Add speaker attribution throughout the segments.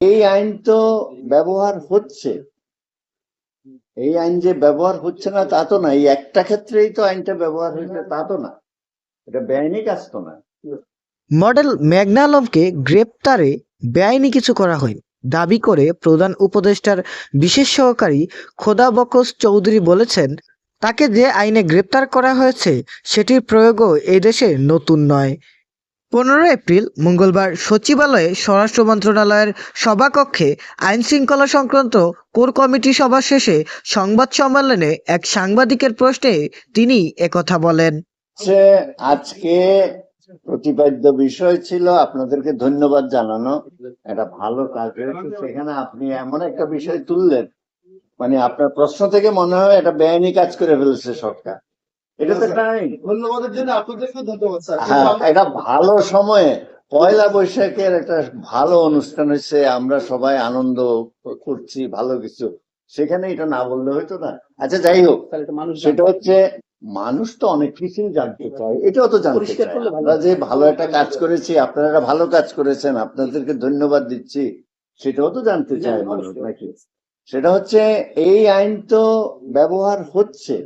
Speaker 1: এই আইন তো ব্যবহার হচ্ছে। এই আইন যে ব্যবহার হচ্ছে না, তা তো না। এই একটা ক্ষেত্রেই তো আইনটা ব্যবহার হয়েছে, তা তো না। এটা বেআইনি কাজ তো না।
Speaker 2: মডেল মেঘনা আলমকে গ্রেপ্তারে বেআইনি কিছু করা হয়নি। দাবি করে প্রধান উপদেষ্টার বিশেষ সহকারী খোদা বকস চৌধুরী বলেছেন, তাকে যে আইনে গ্রেপ্তার করা হয়েছে, সেটির প্রয়োগও এই দেশে নতুন নয়। পনেরো এপ্রিল মঙ্গলবার সচিবালয়ে স্বরাষ্ট্র মন্ত্রণালয়ের সভাকক্ষে আইন শৃঙ্খলা সংক্রান্ত কোর কমিটি সভা শেষে সংবাদ সম্মেলনে এক সাংবাদিকের প্রশ্নে তিনি একথা বলেন।
Speaker 1: আজকে প্রতিপাদ্য বিষয় ছিল, আপনাদেরকে ধন্যবাদ জানানো। এটা ভালো কাজ হয়েছে। সেখানে আপনি এমন একটা বিষয় তুললেন মানে আপনার প্রশ্ন থেকে মনে হয় এটা বেআইনি কাজ করে ফেলেছে সরকার। এটা তো একটা
Speaker 3: ধন্যবাদের জন্য আপনাদেরকে ধন্যবাদ স্যার।
Speaker 1: হ্যাঁ এটা ভালো সময়ে পয়লা বৈশাখের একটা ভালো অনুষ্ঠান হয়েছে আমরা সবাই আনন্দ করছি ভালো কিছু। সেখানে এটা না বললে হয়তো না। আচ্ছা যাই হোক সেটা হচ্ছে মানুষ তো অনেক কিছুই জানতে চায় এটাও তো জানতে চায়।
Speaker 3: ভালো।
Speaker 1: আমরা যে ভালো একটা কাজ করেছি আপনারা একটা ভালো কাজ করেছেন আপনাদেরকে ধন্যবাদ দিচ্ছি সেটাও তো জানতে চায় মানুষ নাকি? সেটা হচ্ছে এই আইন তো ব্যবহার হচ্ছে।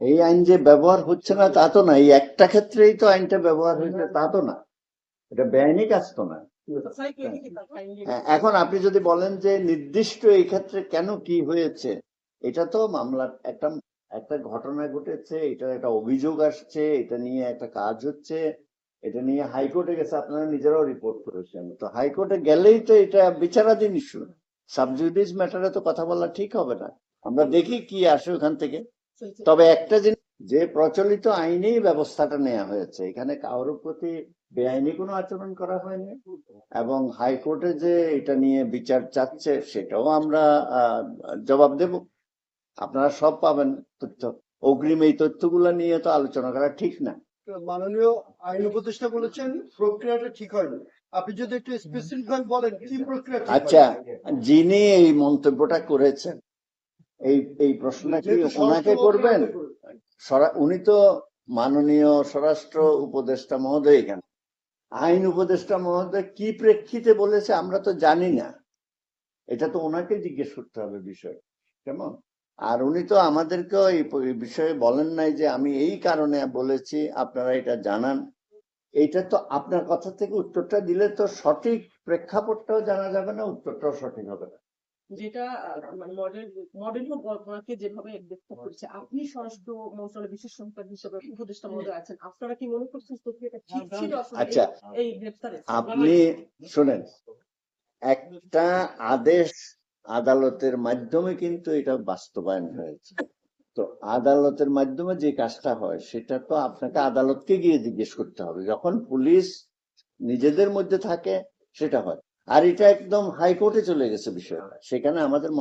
Speaker 1: এই আইন যে ব্যবহার হচ্ছে না তা তো না। এই একটা ক্ষেত্রেই তো আইনটা ব্যবহার হয়েছে তা তো না। এটা বেআইনি কাজ তো না। হ্যাঁ, এখন আপনি যদি বলেন যে নির্দিষ্ট এই ক্ষেত্রে কেন কি হয়েছে এটা তো মামলার একটা একটা ঘটনা ঘটেছে এটা একটা অভিযোগ আসছে এটা নিয়ে একটা কাজ হচ্ছে এটা নিয়ে হাইকোর্টে গেছে আপনারা নিজেরাও রিপোর্ট করেছেন। তো হাইকোর্টে গেলেই তো এটা বিচারাধীন ইস্যু সাবজুডিস ম্যাটারে তো কথা বলা ঠিক হবে না। আমরা দেখি কি আসে ওখান থেকে। তবে একটা জিনিস যে প্রচলিত আইনেই ব্যবস্থাটা নেওয়া হয়েছে এখানে কারোর প্রতি বেআইনি কোনো আচরণ করা হয়নি এবং হাইকোর্টে যে এটা নিয়ে বিচার চাচ্ছে সেটাও আমরা জবাব দেব। আপনারা সব পাবেন তথ্য। অগ্রিম এই তথ্যগুলো নিয়ে তো আলোচনা করা ঠিক না।
Speaker 3: মাননীয় আইন উপদেষ্টা বলেছেন প্রক্রিয়াটা ঠিক হয়নি। আপনি যদি একটু স্পেসিফিক বলেন কি প্রক্রিয়া
Speaker 1: আচ্ছা যিনি এই মন্তব্যটা করেছেন এই এই প্রশ্নটা কি ওনাকে করবেন? উনি তো মাননীয় স্বরাষ্ট্র উপদেষ্টা মহোদয় এখানে। আইন উপদেষ্টা মহোদয় কি প্রেক্ষিতে বলেছে আমরা তো জানি না। এটা তো ওনাকে জিজ্ঞেস করতে হবে বিষয় কেমন? আর উনি তো আমাদেরকেও এই এই বিষয়ে বলেন নাই যে আমি এই কারণে বলেছি আপনারা এটা জানান। এইটা তো আপনার কথা থেকে উত্তরটা দিলে তো সঠিক প্রেক্ষাপটটাও জানা যাবে না উত্তরটাও সঠিক হবে না।
Speaker 4: যেটা মডেল মডেল ওনাকে যেভাবে ব্যাখ্যা করছে আপনি স্বরাষ্ট্র মন্ত্রণালয়ের বিশেষ সহকারী হিসেবে উপদেষ্টা মহোদয় আছেন আপনারা কি মনে করছেন প্রক্রিয়াটা ঠিক ছিল আসলে
Speaker 1: আচ্ছা
Speaker 4: এই গ্রেপ্তারে?
Speaker 1: আপনি শুনেন একটা আদেশ আদালতের মাধ্যমে কিন্তু এটা বাস্তবায়ন হয়েছে। তো আদালতের মাধ্যমে যে কাজটা হয় সেটা তো আপনাকে আদালতকে গিয়ে জিজ্ঞেস করতে হবে। যখন পুলিশ নিজেদের মধ্যে থাকে সেটা হয়। আর এটা একদম হাইকোর্টে চলে গেছে বিষয়টা। সেখানে আমাদের